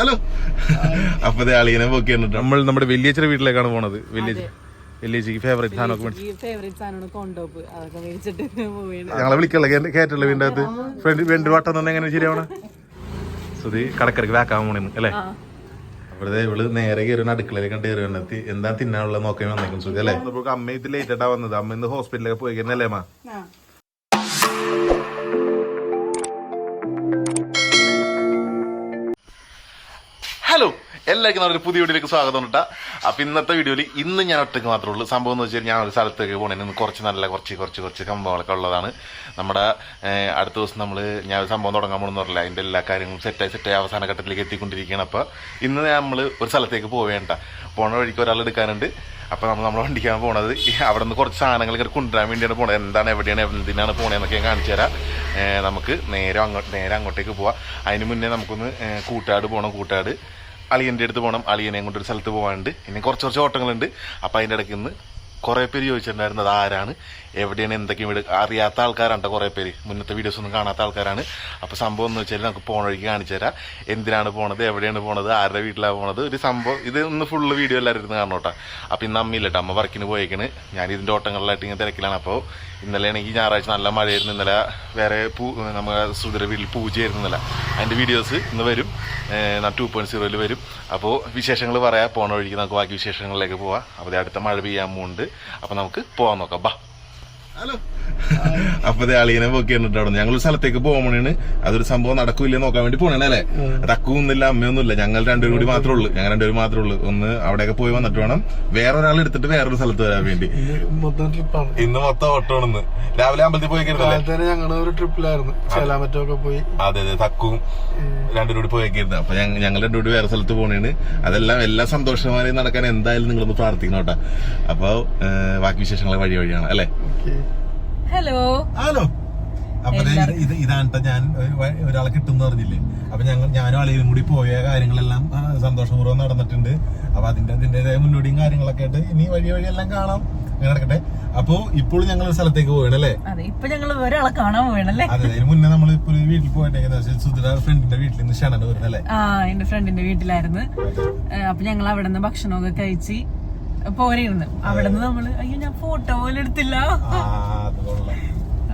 Hello. അപ്പൊ അളിയനെ പൊക്കി നമ്മൾ നമ്മുടെ വലിയച്ചയുടെ വീട്ടിലേക്കാണ് പോണത്. വലിയ വലിയച്ചിക്ക് ഫേവറേറ്റ് സാധനമൊക്കെ അതൊക്കെ മേടിച്ചിട്ട് ഞങ്ങളെ വിളിക്കല്ലേ? അകത്ത്? ഫ്രണ്ട് രണ്ട് വട്ടം തന്നെ എങ്ങനെ ശരിയാവണ? സുധി കടക്കരക്ക് വേക്കാൻ പോണെന്ന് അല്ലേ? ഇവൾ നേരെ കണ്ട് എന്താ തിന്നാനുള്ള നോക്കാൻ വന്നേക്കും സുഖം അല്ലേ? അമ്മ ഇത് ലേറ്റ് ആയിട്ടാ വന്നത്. അമ്മ ഇന്ന് ഹോസ്പിറ്റലിലേക്ക് പോയി കഴിഞ്ഞല്ലേ അമ്മ ഹലോ എല്ലാവർക്കും നമ്മുടെ പുതിയ വീഡിയോയിലേക്ക് സ്വാഗതം കേട്ടാ അപ്പം ഇന്നത്തെ വീഡിയോയിൽ ഇന്ന് ഞാൻ ഒറ്റയ്ക്ക് മാത്രമേ ഉള്ളൂ. സംഭവം എന്ന് വെച്ചാൽ ഞാൻ ഒരു സ്ഥലത്തേക്ക് പോകണേ ഇന്ന് കുറച്ച് നല്ല കുറച്ച് കുറച്ച് കുറച്ച് സംഭവങ്ങളൊക്കെ ഉള്ളതാണ്. നമ്മുടെ അടുത്ത ദിവസം നമ്മൾ ഞാൻ ഒരു സംഭവം തുടങ്ങാൻ പോകണമെന്ന് പറഞ്ഞില്ല? അതിന്റെ എല്ലാ കാര്യങ്ങളും സെറ്റായി സെറ്റായി അവസാന ഘട്ടത്തിലേക്ക് എത്തിക്കൊണ്ടിരിക്കുകയാണ്. അപ്പോൾ ഇന്ന് നമ്മൾ ഒരു സ്ഥലത്തേക്ക് പോവേണ്ട. പോണ വഴിക്ക് ഒരാൾ എടുക്കാനുണ്ട്. അപ്പോൾ നമ്മൾ നമ്മൾ വണ്ടിക്കാണ് പോണത്. അവിടെ നിന്ന് കുറച്ച് സാധനങ്ങൾ ഇങ്ങനെ കൊണ്ടുവരാൻ വേണ്ടിയാണ് പോണത്. എന്താണ് എവിടെയാണ് എന്തിനാണ് പോണതെന്നൊക്കെ ഞാൻ കാണിച്ചു തരാം. നമുക്ക് നേരെ അങ്ങോട്ട് നേരെ അങ്ങോട്ടേക്ക് പോവാം. അതിന് മുന്നേ നമുക്കൊന്ന് കൂട്ടാട് പോകണം കൂട്ടാട്. അളിയന്റെ അടുത്ത് പോകണം അളിയനെ കൊണ്ടൊരു സ്ഥലത്ത് പോകാനുണ്ട് ഇനി കുറച്ച് കുറച്ച് ഓട്ടങ്ങളുണ്ട്. അപ്പം അതിന്റെ ഇടയ്ക്ക് ഇന്ന് കുറേ പേര് ചോദിച്ചിട്ടുണ്ടായിരുന്നു അത് ആരാണ്? എവിടെയാണ്? എന്തൊക്കെയും വീട്? അറിയാത്ത ആൾക്കാരാണ് ട്ടോ കുറേ പേര്. മുന്നത്തെ വീഡിയോസ് ഒന്നും കാണാത്ത ആൾക്കാരാണ്. അപ്പോൾ സംഭവം എന്ന് വെച്ചാൽ നമുക്ക് പോണ വഴിക്ക് കാണിച്ചു തരാം. എന്തിനാണ് പോണത്? എവിടെയാണ് പോണത്? ആരുടെ വീട്ടിലാണ് പോണത്? ഒരു സംഭവം ഇത് ഒന്ന് ഫുള്ള് വീഡിയോ എല്ലാവരും ഇരുന്ന് കാണണം കേട്ടോ അപ്പോൾ ഇന്ന് അമ്മയില്ല കേട്ടോ അമ്മ വർക്കിന് പോയേക്കണ്. ഞാൻ ഇതിന്റെ ഓട്ടങ്ങളിലായിട്ട് ഇങ്ങനെ തിരക്കിലാണ്. അപ്പോൾ ഇന്നലെ ആണെങ്കിൽ ഞായറാഴ്ച നല്ല മഴയായിരുന്നു. ഇന്നലെ വേറെ പൂ നമ്മുടെ സുധര വീട്ടിൽ പൂജയായിരുന്നു ഇന്നലെ. അതിന്റെ വീഡിയോസ് ഇന്ന് വരും. ടു പോയിന്റ് സീറോയിൽ വരും. അപ്പോൾ വിശേഷങ്ങൾ പറയാം. പോണ വഴിക്ക് നമുക്ക് ബാക്കി വിശേഷങ്ങളിലേക്ക് പോവാം. അപ്പോൾ അടുത്ത മഴ പെയ്യാൻ പോകുന്നുണ്ട് അപ്പോൾ നമുക്ക് പോകാൻ നോക്കാം. ബാ. ഹലോ. അപ്പൊ അളിയനെ വർക്ക് കണ്ടിട്ട് അവിടെ ഞങ്ങൾ സ്ഥലത്തേക്ക് പോകണേണ് അതൊരു സംഭവം നടക്കൂല നോക്കാൻ വേണ്ടി പോണേ അല്ലേ? തക്കുന്നില്ല അമ്മയൊന്നുമില്ല. ഞങ്ങൾ രണ്ടുപേരും കൂടി മാത്രമേ ഉള്ളൂ. ഞങ്ങൾ രണ്ടുപേരും മാത്രമേ ഉള്ളൂ. ഒന്ന് അവിടെയൊക്കെ പോയി വന്നിട്ട് വേണം വേറെ ഒരാൾ എടുത്തിട്ട് വേറൊരു സ്ഥലത്ത് വരാൻ വേണ്ടി. ഇന്ന് മൊത്തം ഓട്ടമാണെന്ന് രാവിലെ അമ്പലത്തിൽ പോയി ഞങ്ങൾ ഒരു ട്രിപ്പിലായിരുന്നു പോയി. അതെ അതെ. തക്കും രണ്ടുപേരും കൂടി പോയേക്കായിരുന്നു അപ്പൊ ഞങ്ങൾ രണ്ടുപേരും വേറെ സ്ഥലത്ത് പോണേണ്. അതെല്ലാം എല്ലാ സന്തോഷമായി നടക്കാൻ എന്തായാലും നിങ്ങളൊന്ന് പ്രാർത്ഥിക്കണം കേട്ടോ. അപ്പൊ ബാക്കി വിശേഷങ്ങൾ വഴി വഴിയാണ് അല്ലേ? ഓക്കേ. ഹലോ ഹലോ അപ്പൊ ഇത് ഇത് ഇതാണ് ഞാൻ ഒരു ഒരാളെ കിട്ടും എന്ന് പറഞ്ഞില്ലേ? അപ്പൊ ഞങ്ങൾ ഞാനും അളിയിലും കൂടി പോയ കാര്യങ്ങളെല്ലാം സന്തോഷപൂർവം നടന്നിട്ടുണ്ട്. അപ്പൊ അതിന്റെ അതിന്റേതായ മുന്നോടിയും കാര്യങ്ങളൊക്കെ ആയിട്ട് ഇനി വഴി വഴിയെല്ലാം കാണാം. അങ്ങനെ നടക്കട്ടെ. അപ്പൊ ഇപ്പോൾ ഞങ്ങൾ ഒരു സ്ഥലത്തേക്ക് പോയണല്ലേ അതെ ഇപ്പൊ ഞങ്ങൾ ഒരാളെ കാണാൻ പോകണല്ലേ അതെ അതിന് മുന്നേ നമ്മൾ ഇപ്പൊ വീട്ടിൽ പോയിട്ട് സുധിര ഫ്രണ്ടിന്റെ വീട്ടിൽ നിന്ന് ക്ഷണന് വരുന്നത് അല്ലേ? ആ എന്റെ ഫ്രണ്ടിന്റെ വീട്ടിലായിരുന്നു. അപ്പൊ ഞങ്ങൾ അവിടെ നിന്ന് ഭക്ഷണമൊക്കെ കഴിച്ച് പോരായിരുന്നു അവിടെ നിന്ന് നമ്മൾ അയ്യോ ഞാൻ ഫോട്ടോ പോലും എടുത്തില്ല.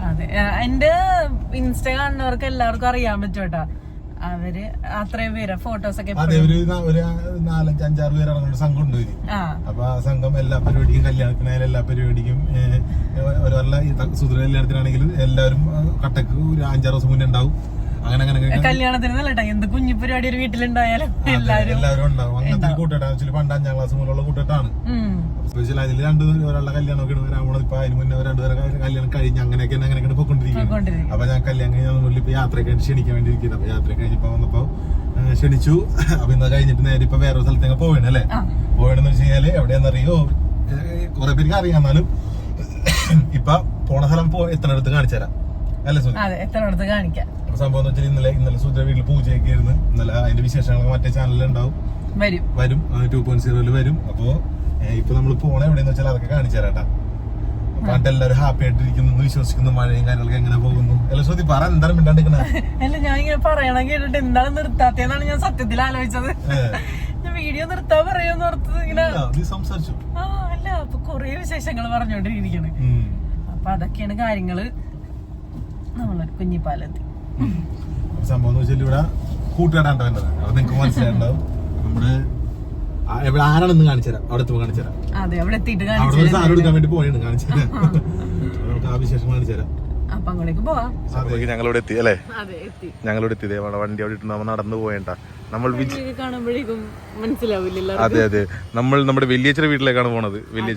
അത്. എന്റെ ഇൻസ്റ്റ കാണുന്നവർക്ക് എല്ലാവർക്കും അറിയാൻ പറ്റും കേട്ടോ. അവർ അത്രയും പേര് ഫോട്ടോസ് ഒക്കെ അതെ ഒരു ഒരു നാലഞ്ച് അഞ്ചാറ് പേര് ഇറങ്ങുന്ന സംഘം ഉണ്ട് അപ്പൊ ആ സംഘം എല്ലാ പരിപാടിക്കും കല്യാണത്തിനായാലും എല്ലാ പരിപാടിക്കും ഓരോ സുദൃഢ കല്യാണത്തിനാണെങ്കിലും എല്ലാവരും കട്ടക്ക് ഒരു അഞ്ചാറ് ദിവസം മുന്നേ ഉണ്ടാവും. അങ്ങനെ അങ്ങനെ കല്യാണത്തിന് എന്ത് കുഞ്ഞു പരിപാടി ഒരു വീട്ടിലുണ്ടായാലും എല്ലാവരും ഉണ്ടാവും. അങ്ങനത്തെ കൂട്ടാണ് ആക്ച്വലി പണ്ട് അഞ്ചാം ക്ലാസ് മുതലുള്ള കൂട്ടാണ് ഉം. സ്പെഷ്യൽ അതിൽ രണ്ട് ഒരാളുടെ കല്യാണമൊക്കെ വരാൻ പോണത് ഇപ്പൊ അതിന് മുന്നേ രണ്ടുപേരെ കല്യാണം കഴിഞ്ഞ് അങ്ങനെയൊക്കെ അങ്ങനെയൊക്കെ പോയിക്കൊണ്ടിരിക്കുന്നത് കൊണ്ടിരിക്കും അപ്പൊ ഞാൻ കല്യാണം കഴിഞ്ഞ മുന്നിൽ ഇപ്പൊ യാത്രയൊക്കെ ക്ഷണിക്കാൻ വേണ്ടി ഇരിക്കുന്നത് അപ്പൊ യാത്ര കഴിഞ്ഞപ്പോ വന്നപ്പോ ക്ഷണിച്ചു. അപ്പൊ ഇന്ന് കഴിഞ്ഞിട്ട് നേരെ ഇപ്പൊ വേറെ സ്ഥലത്തേക്ക് പോവേണ അല്ലേ. പോവേണെന്ന് വെച്ച് കഴിഞ്ഞാൽ എവിടെയാണെന്നറിയോ കുറെ പേർക്ക് അറിയാം എന്നാലും ഇപ്പൊ പോണ സ്ഥലം പോ എത്തണടുത്ത് കാണിച്ചു തരാം അതെ എത്ര അടുത്ത് കാണിക്കാം. സംഭവം എന്ന് വെച്ചാൽ ഇന്നലെ ഇന്നലെ സുധ വീട്ടിൽ പൂജയൊക്കെ ആയിരുന്നു. ഇന്നലെ അതിന്റെ വിശേഷങ്ങളൊക്കെ മറ്റേ ചാനലിൽ ഉണ്ടാവും. വരും. വരും. ടു പോയിന്റ് സീറോയിൽ വരും. അപ്പോ ഇപ്പൊ നമ്മൾ പോണ എവിടെയെന്ന് വെച്ചാൽ അതൊക്കെ കാണിച്ചു തരാട്ടാ എന്നിട്ട് എല്ലാവരും ഹാപ്പി ആയിട്ടിരിക്കുന്നു വിശ്വസിക്കുന്നു മഴയും കാര്യങ്ങളൊക്കെ എങ്ങനെ പോകുന്നു. അല്ല ശ്രുതി പറ എന്താണ് മിണ്ടാണ്ടിക്കണേ അല്ല ഞാൻ ഇങ്ങനെ പറയണം കേട്ടിട്ട് എന്താണ് നിർത്താത്തേന്നാണ് ഞാൻ സത്യത്തിൽ ആലോചിച്ചത്. ഞാൻ വീഡിയോ നിർത്താൻ പറയുമെന്ന് ഓർത്തത് ഇങ്ങനെ സംസാരിച്ചു. ആ അല്ല അപ്പൊ കൊറേ വിശേഷങ്ങൾ പറഞ്ഞോണ്ടിരിക്കണ്. അപ്പൊ അതൊക്കെയാണ് കാര്യങ്ങൾ. നമ്മളൊരു കുഞ്ഞി പാലത്തി സംഭവം എന്ന് വെച്ചാൽ ഇവിടെ കൂട്ടുകാരാണ്ട് വേണ്ടത് അത് നിങ്ങൾക്ക് മനസ്സിലായിട്ടുണ്ടാവും. നമ്മുടെ ആ, എവിടെ ആരാണെന്ന് അവിടെ അതെ അവിടെ എത്തിയിട്ട് അവിടെ ഒരു സാധനം എടുക്കാൻ വേണ്ടി പോയാണ് കാണിച്ചു തരാം. നമുക്ക് ആ. വിശേഷം കാണിച്ചു തരാം. അപ്പൊ അങ്ങോട്ടേക്ക് പോവാം. ഞങ്ങളിവിടെ എത്തി അല്ലേ? അതെ എത്തി. ഞങ്ങളിവിടെ എത്തി. നമ്മുടെ വണ്ടി അവിടെ ഇട്ട് നമ്മൾ നടന്നു പോയേണ്ട. നമ്മൾ കാണുമ്പോഴേക്കും മനസ്സിലാവില്ല അതെ അതെ. നമ്മൾ നമ്മുടെ വലിയച്ചയുടെ വീട്ടിലേക്കാണ് പോണത്. വലിയ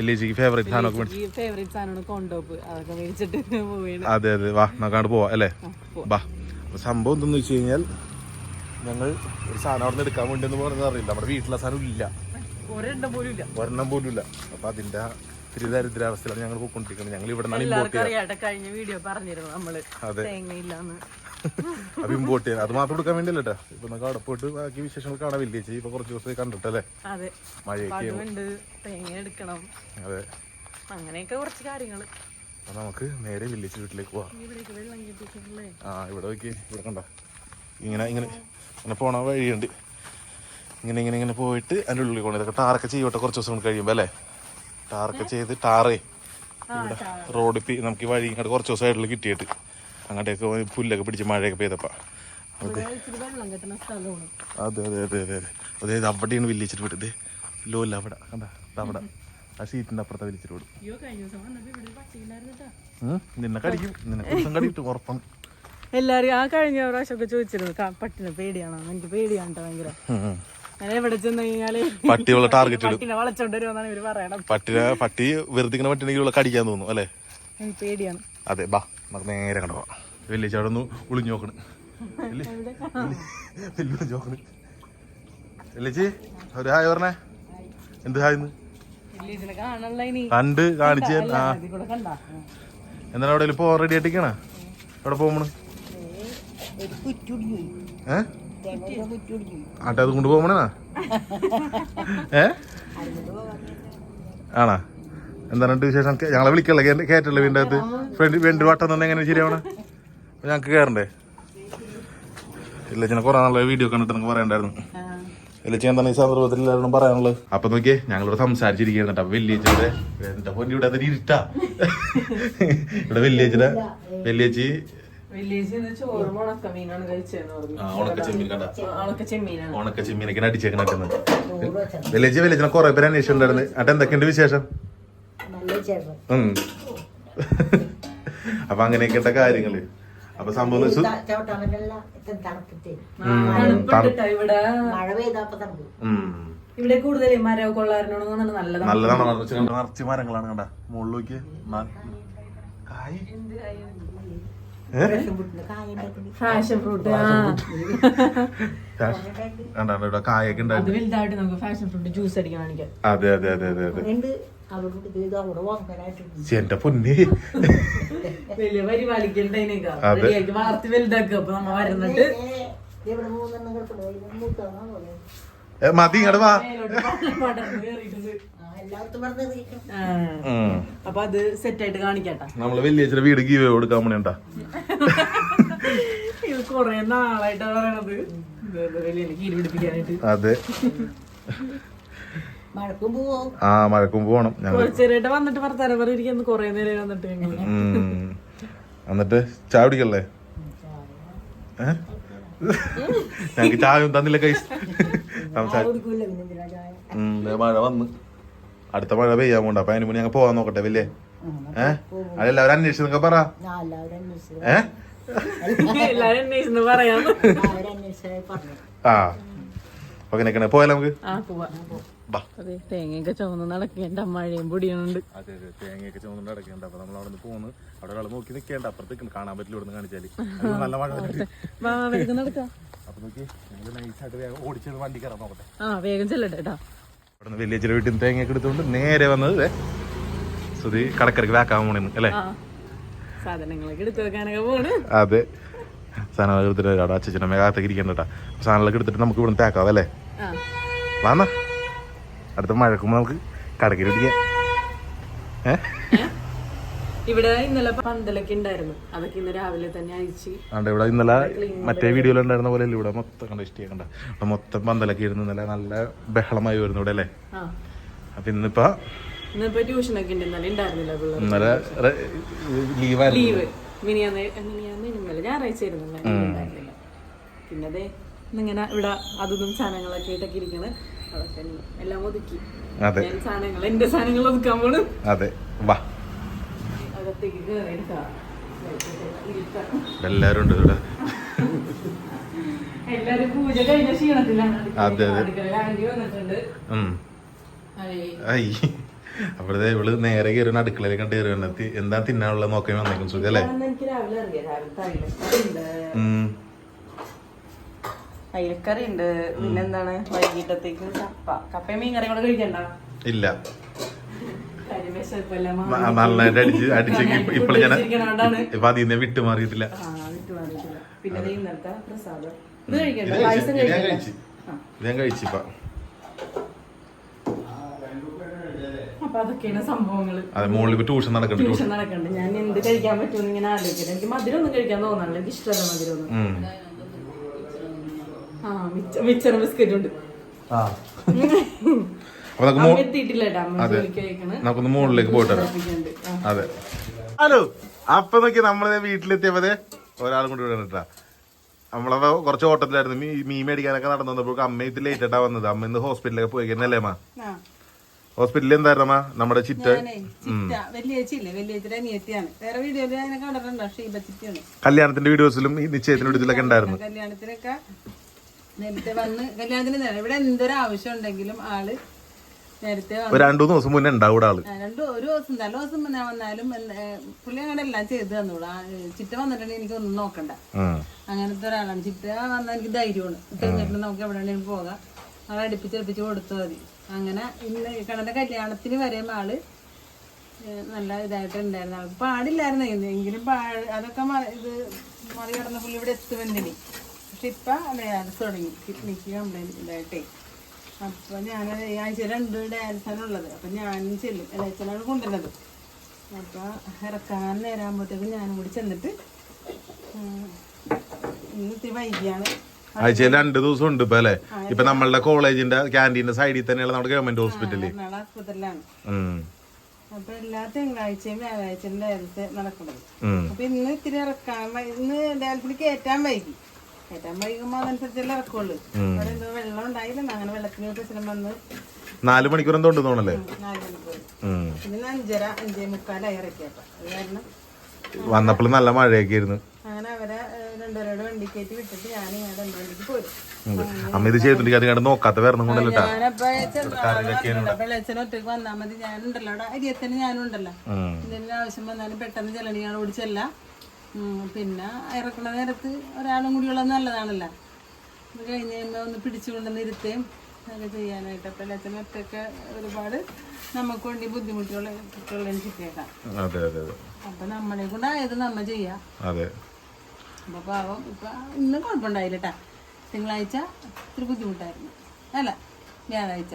വലിയച്ചിക്ക് ഫേവറേറ്റ് സാധനമൊക്കെ ഫേവറേറ്റ് സാധനമാണ് കൊണ്ടോപ്പ്. അതൊക്കെ മേടിച്ചിട്ട് പോവുകയാണ് അതെ അതെ. വാ നമുക്കാണ്ട് പോവാ അല്ലേ? വാ. സംഭവം എന്തെന്ന് വെച്ച് കഴിഞ്ഞാൽ ഞങ്ങൾ ഒരു സാധനം അവിടെ നിന്ന് എടുക്കാൻ വേണ്ടി എന്ന് പറഞ്ഞത് അറിയില്ല. നമ്മുടെ വീട്ടിലെ സാധനം ഇല്ല. ഒരെണ്ണം പോലും ഇല്ല. അപ്പൊ അതിന്റെ ദരിദ്രാവസ്ഥയിലാണ് ഞങ്ങൾ പോയിക്കൊണ്ടിരിക്കുന്നത്. ഞങ്ങൾ ഇവിടെ നിന്നാണ് ഇമ്പോർട്ട് ചെയ്യാം. കഴിഞ്ഞ വീഡിയോ പറഞ്ഞിരുന്നു നമ്മൾ. അതെ. അപ്പൊ ഇമ്പോർട്ട് ചെയ്യാൻ. അത് മാത്രം എടുക്കാൻ വേണ്ടിയല്ല കേട്ടോ ഇപ്പൊ നമുക്ക് അവിടെ പോയിട്ട് ബാക്കി വിശേഷങ്ങൾ കാണാൻ വലിയ ചെയ്യും ഇപ്പൊ കുറച്ച് ദിവസമായി കണ്ടിട്ടല്ലേ? മഴയൊക്കെ തേങ്ങ എടുക്കണം. അതെ. അങ്ങനെയൊക്കെ കുറച്ച് കാര്യങ്ങൾ. അപ്പൊ നമുക്ക് നേരെ വില്ലേജ് വീട്ടിലേക്ക് പോവാം. ആ ഇവിടെ നോക്കി ഇവിടെ കണ്ട? ഇങ്ങനെ ഇങ്ങനെ. ഇങ്ങനെ പോണ വഴിയുണ്ട്. ഇങ്ങനെ ഇങ്ങനെ ഇങ്ങനെ പോയിട്ട് അതിന്റെ ഉള്ളിൽ പോകണം ഇതൊക്കെ ടാറൊക്കെ ചെയ്യോട്ടെ കുറച്ച് ദിവസം കൊണ്ട് കഴിയുമ്പോൾ അല്ലേ? ടാറൊക്കെ ചെയ്ത് ടാറേ. ഇവിടെ റോഡ് നമുക്ക് ഈ വഴി ഇങ്ങോട്ട് കുറച്ച് ദിവസം സൈഡിൽ കിട്ടിയിട്ട്. അങ്ങോട്ടേക്ക് പുല്ലൊക്കെ പിടിച്ച് മഴയൊക്കെ പെയ്തപ്പോൾ അതെ അതെ അതെ അതെ അതെ അതെ. ഇത് അവിടെയാണ് വില്ലിച്ചിട്ട് വിട്ടത്. ലോല്ല അവിടെ കണ്ടാ? അവിടെ. ആ സീറ്റിന്റെ അപ്പുറത്തെ വിളിച്ചിട്ട് വിടും. നിന്നെ കടിക്കും. നിന്നെ ദിവസം കടിയിട്ടും ഉറപ്പാണ്. എല്ലാരും ആ കഴിഞ്ഞ പ്രാവശ്യമൊക്കെ ചോദിച്ചിരുന്നു പട്ടിനെ പേടിയാണോ? എനിക്ക് പേടിയാണ് ഭയങ്കര. എവിടെ ചെന്ന് കഴിഞ്ഞാൽ പട്ടിയുള്ള ടാർഗറ്റ് വളച്ചോണ്ടിരുന്നാണ് പട്ടിനെ ഇവർ പറയണം പട്ടിനെ പട്ടി വെറുതെ ഉള്ള കടിക്കാൻ തോന്നുന്നു അല്ലേ? എനിക്ക് പേടിയാണ്. അതെ ബാ നമുക്ക് നേരെ കണ്ടു പോവാം. വലിയ ചേട്ടൻ ഒന്ന് ഒളിഞ്ഞു നോക്കണ്. വലിയ ഒളിഞ്ഞു നോക്കണ്. വലിയച്ചി ഒരു ഹായ് പറഞ്ഞേ. എന്ത് ഹായ് കണ്ട് കാണിച്ച് ആ. എന്താണ് അവിടെ ഇപ്പൊ റെഡി ആയിട്ടിരിക്കണ? എവിടെ പോകുമ്പണ്? ഏ ആട്ടെ അത് കൊണ്ട് പോകണേ ഏ? ആണാ? എന്താണ് വിശേഷം? ഞങ്ങളെ വിളിക്കല്ലേ? കേട്ടല്ലേ വീണ്ടും വീടിന്റെ അകത്ത്? ഫ്രണ്ട് വേണ്ടി വട്ടം തന്നെ എങ്ങനെ ശരിയാവണ? ഞങ്ങൾക്ക് ഞങ്ങക്ക് കയറണ്ടേ ഇല്ല ഞാൻ കുറെ നാളെ വീഡിയോ കണ്ടിട്ട് നമുക്ക് പറയണ്ടായിരുന്നു. ഇല്ല ചെയ്യാൻ തന്നെ ഈ സന്ദർഭത്തിൽ എല്ലാവരും പറയാനുള്ളത്? അപ്പൊ നോക്കിയേ ഞങ്ങളിവിടെ സംസാരിച്ചിരിക്കുന്നുണ്ട് അപ്പൊ വെല്ലിയച്ചിയുടെ എന്റെ പൊന്നി ഇവിടെ അതിന് ഇരുട്ടാ. ഇവിടെ വില്ലേജിൽ ചോറും ഉണക്ക ചെമ്മീനൊക്കെ അടിച്ചേക്കണക്കുന്നത് വലിയ വലിയ കുറെ പേര് അന്വേഷിച്ചിട്ടുണ്ടായിരുന്നു. അട്ടെന്തൊക്കെയുണ്ട് വിശേഷം. അപ്പൊ അങ്ങനെയൊക്കെ കാര്യങ്ങൾ. അപ്പൊ സംഭവം ഇവിടെ. കൂടുതൽ മരമൊക്കെ ഉള്ളാരനോട് നല്ലതാണ്. നല്ലതാണ് മരം നിറച്ച് മരങ്ങളാണ് കണ്ട. മുകളിലേക്ക് കായ്? Passion fruit. കായൊക്കെ അത് ഉണ്ടായിരുന്നു. നമുക്ക് ഫാഷൻ ഫ്രൂട്ട് ജ്യൂസ് അടിക്കാൻ കാണിക്കാം അതെ അതെ അതെ അതെ അവിടെ വാങ്ങാനായിട്ടുണ്ട്. ശ്ശെ, എന്റെ പൊന്നി. വലിയ പരിപാലിക്കണ്ട അതെ. റെഡിയാക്കി വളർത്തി വലുതാക്കുക. അപ്പൊ നമ്മ വരുന്നിട്ട് ഇവിടെ മൂന്നെണ്ണം കിടക്കുന്നു മൂത്താണോ പോലെ ഏ, മതി ഇങ്ങോട്ട് വാ. അപ്പൊ അത് സെറ്റ് ആയിട്ട് കാണിക്കട്ടാ. നമ്മൾ വലിയ വീട് ഗീവ് കൊടുക്കാൻ പണിയണ്ട ഇത് കൊറേ നാളായിട്ടാ പറയണത്. വലിയ പിടിപ്പിക്കാനായിട്ട്. അതെ. ആ മഴക്കും പോണം. ഞങ്ങൾ വന്നിട്ട് വർത്താനം പറഞ്ഞിരിക്കുന്നു കൊറേ നേരം വന്നിട്ട്. എന്നിട്ട് ചായ കുടിക്കല്ലേ? ഞങ്ങക്ക് ചായ തന്നില്ല കൈസ് മഴ വന്ന്. അടുത്ത മഴ പെയ്യാൻ പോണ്ട. അപ്പൊ അതിന് മുന്നേ ഞങ്ങൾ പോവാൻ നോക്കട്ടെ വലിയ. ഏഹ് അതെല്ലാവരും അന്വേഷിച്ചതൊക്കെ പറ. ഏഹ് ആ. ഓക്കെ നിക്കണേ പോയാലോ നമുക്ക്? ആ പോവാ. ബാ. അതെ തേങ്ങയൊക്കെ ചുവന്ന് നടക്കേണ്ട മഴയും പൊടിയുണ്ട്. അതെ അതെ തേങ്ങയൊക്കെ ചുമന്നുകൊണ്ട് നടക്കേണ്ട. അപ്പൊ നമ്മൾ അവിടെ നിന്ന് പോകുന്നു അവിടെ ഒരാൾ നോക്കി നിൽക്കേണ്ട അപ്പുറത്തേക്ക് കാണാൻ പറ്റില്ല ഇവിടെ കാണിച്ചാൽ. നല്ല മഴ അപ്പൊ നോക്കി നൈസായിട്ട് വേഗം ഓടിച്ചത് വണ്ടി കയറാൻ നോക്കട്ടെ. ആ വേഗം ചെല്ലട്ടെ ഇവിടെ ചില വീട്ടിൽ നിന്ന് തേങ്ങയൊക്കെ എടുത്തുകൊണ്ട് നേരെ വന്നത് ദേ സുധി കടക്കരക്ക് വേക്കാൻ പോണേന്ന് അല്ലേ? സാധനങ്ങളൊക്കെ എടുത്തു വെക്കാനൊക്കെ പോണ്. അതെ. സാധനങ്ങളൊക്കെ എടുത്തിട്ട് അവിടെ അച്ഛനെ മേഘാത്തേക്ക് ഇരിക്കണ്ട കേട്ടാ സാധനങ്ങളൊക്കെ എടുത്തിട്ട് നമുക്ക് ഇവിടെ തേക്കാം അല്ലേ? വാന്ന അടുത്ത മഴക്കുമ്പോ നമുക്ക് കടക്കിൽ ഇടിക്കാം ഏ? ഇവിടെ ഇന്നലെ പന്തലൊക്കെ ഉണ്ടായിരുന്നു. അതൊക്കെ ഇന്ന് രാവിലെ തന്നെ അയച്ച് ആണ്ട് ഇവിടെ ഇന്നലെ മറ്റേ വീഡിയോയിൽ ഉണ്ടായിരുന്ന പോലെ ഇവിടെ മൊത്തം കണ്ട ഇഷ്ടം കണ്ട? ഇവിടെ മൊത്തം പന്തലൊക്കെ ഇരുന്ന് ഇന്നലെ നല്ല ബഹളമായി വരുന്നു ഇവിടെ അല്ലേ? അപ്പൊ ഇന്നിപ്പോ ഇന്നിപ്പോ ട്യൂഷനൊക്കെ ഉണ്ട്. ഇന്നലെ ഉണ്ടായിരുന്നില്ല ഇന്നലെ ലീവായിരുന്നു ലീവ് മിനിയാന്ന് മിനിയാന്ന് ഇന്നലെ ഞായറാഴ്ച ആയിരുന്നില്ല ലീവ് ഉണ്ടായിരുന്നില്ല. പിന്നെ അതെ ഇന്നിങ്ങനെ ഇവിടെ അതും സാധനങ്ങളൊക്കെ ആയിട്ടൊക്കെ ഇരിക്കണ്. അതൊക്കെ എല്ലാം ഒതുക്കി. അതെ. സാധനങ്ങൾ എന്റെ സാധനങ്ങൾ ഒതുക്കാൻ പോണ്. അതെ. വാ. അകത്തേക്ക് കയറി എടുക്കാം ഇരിക്കാം. എല്ലാരും ഉണ്ട് ഇവിടെ. എല്ലാരും പൂജ കഴിഞ്ഞ ക്ഷീണത്തിലാണ്. അതെ, അതെ. വന്നിട്ടുണ്ട്. അതെ ഇവൾ നേരെ കയറി അടുക്കളയിൽ കണ്ട് കയറി വന്നിട്ട് എന്താ തിന്നാനുള്ള നോക്കി വന്നേക്കും സുഖ അല്ലേ? അതെന്ന് എനിക്ക് രാവിലെ അറിയാം. രാവിലത്തെ അയിലക്കറിയുണ്ട്. ഉം. അയിലക്കറിയുണ്ട്. പിന്നെന്താണ്? വൈകിട്ടത്തേക്ക് കപ്പ. കപ്പയും മീൻ കറിയും കൂടെ കഴിക്കണ്ട? ഇല്ല. നന്നായിട്ട് അടിച്ച് ഞാൻ ഇപ്പൊ അതിൽ നിന്ന് വിട്ടു മാറിയിട്ടില്ല. പിന്നെ പ്രസാദം. ഇത് കഴിക്കണ്ട. ഞാൻ കഴിച്ചിപ്പ അപ്പൊ അതൊക്കെയാണ് സംഭവങ്ങൾ അതെ മോളിൽ ഇപ്പൊ ട്യൂഷൻ നടക്കുന്നുണ്ട് ട്യൂഷൻ ട്യൂഷൻ ഞാൻ എന്ത് കഴിക്കാൻ പറ്റുമെന്ന് ഇങ്ങനെ ആലോചിക്കുന്നത് എനിക്ക് മധുരം ഒന്നും കഴിക്കാൻ തോന്നാറില്ല. എനിക്ക് ഇഷ്ടമല്ല മധുരം ഒന്നും. ആ മിച്ച- ബിസ്ക്കറ്റ് ഉണ്ട്. കേട്ടോ. നമുക്കൊന്ന് മുകളിലേക്ക് പോയിട്ട്. അതെ. ഹലോ. അപ്പൊ നോക്കി നമ്മളെ വീട്ടിലെത്തിയപ്പോ ഒരാളും കൊണ്ട് വിടണട്ടാ നമ്മളപ്പോ കുറച്ച് ഓട്ടത്തിലായിരുന്നു. മീ മീൻ മേടിക്കാനൊക്കെ നടന്നു വന്നപ്പോൾ അമ്മ ഇത് ലേറ്റ് ആയിട്ടാ വന്നത്. അമ്മ ഇന്ന് ഹോസ്പിറ്റലിലൊക്കെ പോയി അല്ലേ അമ്മ? ആ, ഹോസ്പിറ്റലിൽ എന്തായിരുന്നു അമ്മ? നമ്മുടെ ചിറ്റ? കല്യാണത്തിന്റെ വീഡിയോസിലും ഈ നിശ്ചയത്തിന്റെ വീഡിയോസിലൊക്കെ ഉണ്ടായിരുന്നു. കല്യാണത്തിനൊക്കെ നേരത്തെ വന്ന് കല്യാണത്തിന് ഇവിടെ എന്തൊരു ആവശ്യം ഉണ്ടെങ്കിലും ആൾ നേരത്തെ ഒരു രണ്ടു മൂന്ന് ദിവസം മുന്നേ ഉണ്ടാവും ആൾ? രണ്ടു ഒരു ദിവസം നല്ല ദിവസം മുന്നേ വന്നാലും പുള്ളി അങ്ങനെ എല്ലാം ചെയ്ത് തന്നോളൂ. ചിറ്റ വന്നിട്ടുണ്ടെങ്കിൽ എനിക്ക് ഒന്നും നോക്കണ്ട അങ്ങനത്തെ ഒരാളാണ്. ചിറ്റ വന്നാൽ എനിക്ക് ധൈര്യമാണ്. കഴിഞ്ഞിട്ട് നമുക്ക് എവിടെ പോകാം. ആളെ അടുപ്പിച്ച് അടുപ്പിച്ച് കൊടുത്താൽ മതി. അങ്ങനെ ഇന്ന് കണ്ണന്റെ കല്യാണത്തിന് വരെ ആൾ നല്ല ഇതായിട്ടുണ്ടായിരുന്നു. ആൾക്ക് പാടില്ലായിരുന്നു. എങ്കിലും പാ അതൊക്കെ ഇത് മറികടന്ന പുള്ളി ഇവിടെ എത്തുമെന്നിന്. പക്ഷെ ഇപ്പൊ ഡയാലിസ് തുടങ്ങി. കിഡ്നിക്ക് കംപ്ലൈന്റ് ഇതായിട്ടേ. അപ്പോൾ ഞാൻ ഈ ആഴ്ച രണ്ട് ഡയാലിസാണ് ഉള്ളത്. അപ്പം ഞാനും ചെല്ലും. ഇളയച്ചനാണ് കൊണ്ടുവരുന്നത്. അപ്പോൾ ഇറക്കാൻ നേരാകുമ്പോഴത്തേക്കും ഞാനും കൂടി ചെന്നിട്ട് ഇന്ന് ഇത്തിരി വൈകിയാണ്. ആഴ്ചയിൽ രണ്ട് ദിവസം ഉണ്ട് ഇപ്പൊ അല്ലെ? ഇപ്പൊ നമ്മളുടെ കോളേജിന്റെ ക്യാന്റീന്റെ സൈഡിൽ തന്നെയാണ് നമ്മുടെ ഗവൺമെന്റ് ഹോസ്പിറ്റൽ. എറണാകുളം ആസ്പത്രിയിലാണ് ഉം. അപ്പൊ എല്ലാ തിങ്കളാഴ്ചയും വ്യാഴാഴ്ചയും നേരത്തെ നടക്കുന്നത്. അപ്പൊ ഇന്ന് ഇത്തിരി ഇറക്കാൻ ഇന്ന് ഡയാലിസിൽ കയറ്റാൻ വൈകി. കയറ്റാൻ വൈകുമ്പോ അതനുസരിച്ചല്ലേ ഇറക്കുള്ളൂ. അവിടെ എന്തോ വെള്ളം ഉണ്ടായില്ല അങ്ങനെ വെള്ളത്തിന് പ്രശ്നം വന്ന് നാല് മണിക്കൂർ എന്തോ ഉണ്ട് തോന്നല്ലേ പിന്നെ ഇന്ന് അഞ്ചര അഞ്ചേ മുക്കാലായി ഇറക്കിയപ്പോ. അത് കാരണം വന്നപ്പോൾ നല്ല മഴയൊക്കെ ആയിരുന്നു. അങ്ങനെ അവരെ ഏഹ്, രണ്ടുപേരോട് വണ്ടി കയറ്റി വിട്ടിട്ട് ഞാൻ ഇങ്ങനെ എന്റെ വണ്ടിക്ക് പോരും. അമ്മ ഇത് ചെയ്തിട്ട് അത് കണ്ട് നോക്കാത്ത വേറെ കൊണ്ടല്ലോ ഞാനപ്പോ ഒറ്റയ്ക്ക് വന്നാൽ മതി. ഞാനുണ്ടല്ലോ. അവിടെ അരിയത്തിന് ഞാനുണ്ടല്ലോ എന്തെങ്കിലും ആവശ്യം വന്നാലും പെട്ടെന്ന് ചെല്ലണിയാണ് ഓടിച്ചല്ല പിന്നെ ഇറക്കണ നേരത്ത് ഒരാളും കൂടിയുള്ള നല്ലതാണല്ലോ. അത് കഴിഞ്ഞ് കഴിയുമ്പോൾ ഒന്ന് പിടിച്ചുകൊണ്ട് ഇരുത്തേം അതൊക്കെ ചെയ്യാനായിട്ട്. അപ്പം വെള്ളച്ചന ഒറ്റയ്ക്ക് ഒരുപാട് നമുക്ക് വേണ്ടി ബുദ്ധിമുട്ടുകൾ കുട്ടികളെ ചിട്ടേക്കാം അപ്പം നമ്മളെ കൊണ്ടായത് നമ്മ ചെയ്യാം. അതെ അപ്പൊ പാവം ഇപ്പൊ ഇന്ന് കുഴപ്പമുണ്ടായില്ല കേട്ടാ തിങ്കളാഴ്ച ഇത്തിരി ബുദ്ധിമുട്ടായിരുന്നു. അല്ല വ്യാഴാഴ്ച.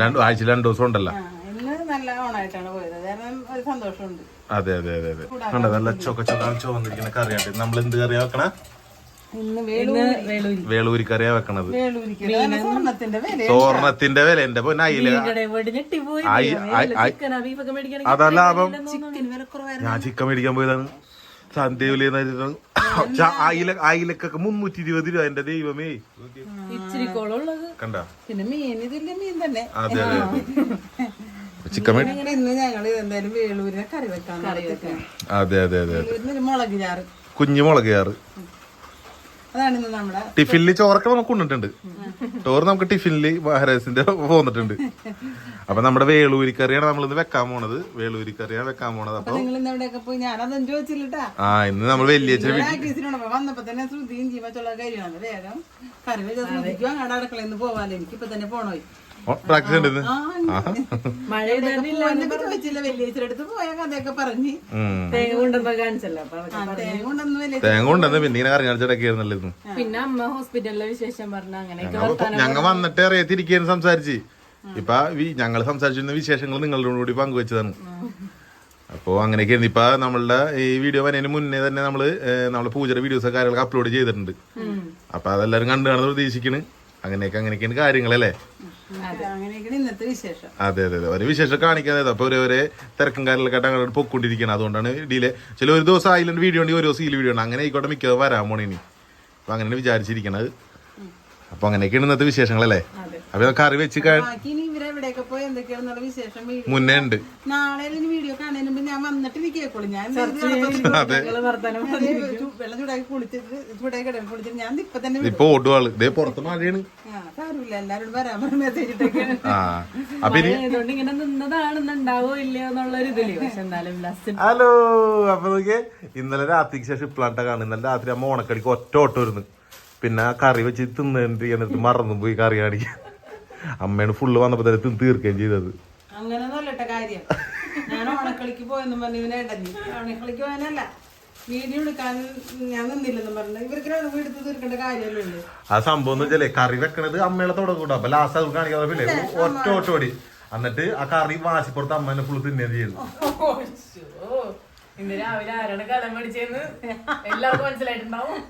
രണ്ട് ആഴ്ച രണ്ടു ദിവസം ഉണ്ടല്ലോ. ഇന്ന് നല്ല ഓണായിട്ടാണ് പോയത്. കാരണം ഒരു സന്തോഷമുണ്ട്. അതെ അതെ അതെ അതെ. കണ്ടോ നല്ല ചൊക്ക ചൊക്ക ചോന്നിരിക്കുന്ന കറിയാട്ട് നമ്മൾ എന്ത് കറിയാ വെക്കണ? ഇന്ന് വേളൂ ഇന്ന് വേളൂരി. കറിയാ വെക്കണത്. സ്വർണത്തിന്റെ വില എന്റെ പൊന്നെ അയില. ഇവിടെ ഇവിടെ ഞെട്ടിപ്പോയി ആയി- ആയി- ആയി- ചിക്കനാ ബീഫൊക്കെ മേടിക്കണമെങ്കിൽ അതാ ലാഭം ചിക്കൻ വില കുറവായിരുന്നു. ഞാൻ ചിക്കൻ മേടിക്കാൻ പോയതാണ്. സന്ധ്യവിലെ അയില അയിലക്കൊക്കെ മുന്നൂറ്റി ഇരുപത് രൂപ എന്റെ ദൈവമേ. കണ്ട? പിന്നെ മീൻ ഇതിന്റെ മീൻ തന്നെ. അതെ അതെ ചിക്കൻ ഇന്ന് ഞങ്ങൾ എന്തായാലും വേളൂരിനെ കറി വെക്കാൻ. അതെ അതെ അതെ ഒരു മുളക് ചാറ്. ഇന്ന് ടിഫിനിൽ ചോറൊക്കെ നമുക്ക് കൊണ്ടിട്ടുണ്ട് ചോറ് നമുക്ക് ടിഫിനിൽ മഹാരാജസിന്റെ പോന്നിട്ടുണ്ട്. അപ്പൊ നമ്മുടെ വേളൂരി കറിയാണ് നമ്മളിന്ന് വെക്കാൻ പോണത്. വേളൂരി കറിയാണ് വെക്കാൻ പോണത്. അപ്പൊ ഇന്ന് ആ ഇന്ന് നമ്മൾ വലിയ വന്നപ്പോ തന്നെ ശ്രുതിയും ജീവച്ചുള്ള കാര്യമാണ് വേഗം കറി വെച്ച ശ്രുതിക്കും അങ്ങടെ അടുക്കളയിൽ നിന്ന് പോവാല്ലേ എനിക്ക് ഇപ്പൊ തന്നെ പോണോയി. പ്രാക്ടീസ് ഉണ്ട് മഴ ചോദിച്ചില്ല അടുത്ത് പോയ കഥയൊക്കെ പറഞ്ഞ്. തേങ്ങ കൊണ്ടുവന്നോ കാണിച്ചല്ലോ തേങ്ങ കൊണ്ടൊന്നും വലിയ തേങ്ങ കൊണ്ടുവന്ന് പിന്നെ ഇങ്ങനെ കറി കാണിച്ചിടക്കായിരുന്നല്ലോ ഇന്ന് പിന്നെ അമ്മ ഹോസ്പിറ്റലിലെ വിശേഷം പറഞ്ഞ അങ്ങനെയൊക്കെ ഞങ്ങൾ വന്നിട്ട് അറിയത്തിരിക്കുന്നു സംസാരിച്ച്. ഇപ്പൊ ഞങ്ങൾ ഞങ്ങൾ സംസാരിച്ചിരുന്ന വിശേഷങ്ങൾ നിങ്ങളോട് കൂടി പങ്കുവെച്ചതാണ്. അപ്പോ അങ്ങനെയൊക്കെയായിരുന്നു. ഇപ്പൊ നമ്മളുടെ ഈ വീഡിയോ വരുന്നതിന് മുന്നേ തന്നെ നമ്മൾ നമ്മളെ നമ്മൾ പൂജയുടെ വീഡിയോസ് കാര്യങ്ങളൊക്കെ അപ്ലോഡ് ചെയ്തിട്ടുണ്ട്. അപ്പൊ അതെല്ലാരും കണ്ടു കാണുന്ന പ്രതീക്ഷിക്കണ്. അങ്ങനെയൊക്കെ അങ്ങനെയൊക്കെയാണ് കാര്യങ്ങളല്ലേ? അതെ അതെ അതെ ഒരു വിശേഷം കാണിക്കാതെ അപ്പൊ ഒരേ ഒരേ തിരക്കും കാര്യങ്ങളൊക്കെ അങ്ങോട്ട് പൊക്കൊണ്ടിരിക്കണം അതുകൊണ്ടാണ് ഡിലേ ചില ഒരു ദിവസം ഐലൻഡ് വീഡിയോ ഉണ്ട് ഒരു ദിവസം ഈ വീഡിയോ ഉണ്ട്. അങ്ങനെ ആയിക്കോട്ടെ മിക്കത് വരാൻ പോണേ ഇനി. അപ്പൊ അങ്ങനെയാണ് വിചാരിച്ചിരിക്കണത്. അപ്പൊ അങ്ങനെയൊക്കെയാണ് ഇന്നത്തെ വിശേഷങ്ങളല്ലേ? അപ്പൊ കറി വെച്ച് കഴിഞ്ഞു എവിടെയൊക്കെ പോയി എന്തൊക്കെയാണെന്നുള്ള വിശേഷം? മുന്നേ ഉണ്ട്. നാളെ വീഡിയോ കാണുന്നതിന് മുമ്പ് ഞാൻ വന്നിട്ട് എനിക്ക് കേൾക്കുള്ളൂ ഞാൻ വെള്ളം ചൂടാക്കി കുളിച്ചിട്ട് ചൂടാക്കി കിടക്കും കുളിച്ചിട്ട് ഞാൻ ഇപ്പൊ തന്നെ ഇപ്പൊ ഓടുവാൾ ഇതേ പുറത്ത് മഴയാണ്. ആ സാരമില്ല എല്ലാവരോടും വരാൻ പറഞ്ഞ മെസ്സേജ് ഇങ്ങനെ ഇല്ലയോ എന്നുള്ളൊരു ഇതിൽ. പക്ഷെ ഹലോ അപ്പൊ നോക്കിയേ ഇന്നലെ രാത്രിക്ക് ശേഷം ഇപ്പളാട്ട കാണും ഇന്നലെ രാത്രി അമ്മ ഓണക്കടിക്ക് ഒറ്റ ഓട്ടം വരുന്നു പിന്നെ ആ കറി വെച്ച് തിന്നിട്ട് മറന്നു പോയി കറി കാണിക്കാൻ. അമ്മയാണ് ഫുള്ള് വന്നപ്പോ തന്നെ തിന്ന് തീർക്കുകയും ചെയ്തത്. കാര്യം. ഞാൻ ഓണക്കളിക്ക് പോയെന്നും പറഞ്ഞു ഇവനെ ഇടഞ്ഞു. ഓണക്കളിക്ക് പോകാനല്ല വീഡിയോ എടുക്കാൻ ഞാൻ നിന്നില്ലെന്നും പറഞ്ഞു. ഇവർക്ക് തീർക്കേണ്ട കാര്യമല്ലേ ആ സംഭവം എന്ന് വെച്ചാലേ കറി വെക്കണത് അമ്മയുടെ തുടക്കൂട്ടോ അപ്പൊ ലാസ്റ്റ് അത് കാണിക്കാൻ പിന്നെ ഒറ്റ ഓടി. എന്നിട്ട് ആ കറി വാശിപ്പുറത്ത് അമ്മേനെ ഫുള്ള് തിന്നുകയും ചെയ്യുന്നു ഇന്ന് രാവിലെ ആരാണ് കലം പഠിച്ചെന്ന് എല്ലാവർക്കും മനസ്സിലായിട്ടുണ്ടാവും.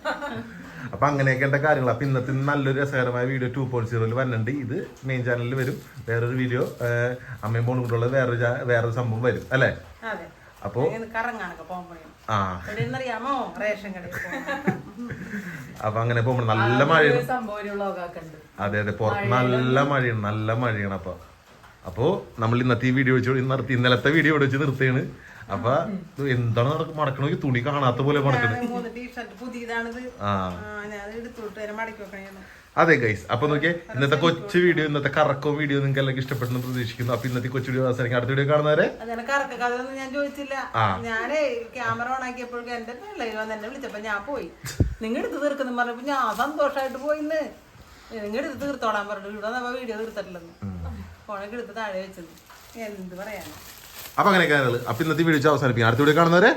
അപ്പൊ അങ്ങനെയൊക്കെ കാര്യങ്ങൾ. അപ്പൊ ഇന്നത്തെ നല്ലൊരു രസകരമായ വീഡിയോ ടു പോയിന്റ് സീറോയിൽ വരുന്നുണ്ട്. ഇത് മെയിൻ ചാനലിൽ വരും. വേറൊരു വീഡിയോ അമ്മയും പോണും കൂടെ ഉള്ളത് വേറൊരു വേറൊരു സംഭവം വരും. അല്ലേ? അപ്പോ ആ. അപ്പൊ അങ്ങനെ പോകുമ്പോൾ നല്ല മഴയാണ്. അതെ അതെ. പുറത്ത് നല്ല മഴയാണ്. നല്ല മഴയാണ് അപ്പൊ. അപ്പോ നമ്മൾ ഇന്നത്തെ ഈ വീഡിയോ വെച്ച് നിർത്തി. ഇന്നലത്തെ വീഡിയോ വെച്ച് നിർത്തിയാണ്. അപ്പൊ എന്താണ് നടക്കും മടക്കണമെങ്കിൽ തുണി കാണാത്ത പോലെ മടക്കണേ. അതെ ഗൈസ് അപ്പൊ നോക്കിയേ ഇന്നത്തെ കൊച്ചു വീഡിയോ ഇന്നത്തെ കറക്കോ വീഡിയോ നിങ്ങൾക്ക് എല്ലാവർക്കും ഇഷ്ടപ്പെട്ടെന്ന് പ്രതീക്ഷിക്കുന്നു. അപ്പൊ ഇന്നത്തെ കൊച്ചു വീഡിയോ അവസാനിക്കും. അടുത്ത വീഡിയോ കാണുന്നവരെ ഞാൻ ചോദിച്ചില്ല. ഞാനേ ക്യാമറ ഓൺ ആക്കിയപ്പോഴേക്കും എന്റെ എന്നെ വിളിച്ചപ്പോ ഞാൻ പോയി. നിങ്ങൾ എടുത്ത് തീർക്കുന്നു പറഞ്ഞപ്പോ ഞാൻ സന്തോഷമായിട്ട് പോയിന്ന്. നിങ്ങൾ എടുത്ത് തീർത്തോളാൻ പറഞ്ഞു ഇവിടെ വീഡിയോ തീർത്തിട്ടില്ലെന്ന്. ഫോണൊക്കെ എടുത്ത് താഴെ വെച്ചത് എന്ത് പറയാനാ? അപ്പൊ അങ്ങനെയൊക്കെ അപ്പൊ ഇന്നത്തെ വീഡിയോ അവസാനിപ്പിക്കാം. അടുത്ത വീഡിയോ കാണുന്നവരെ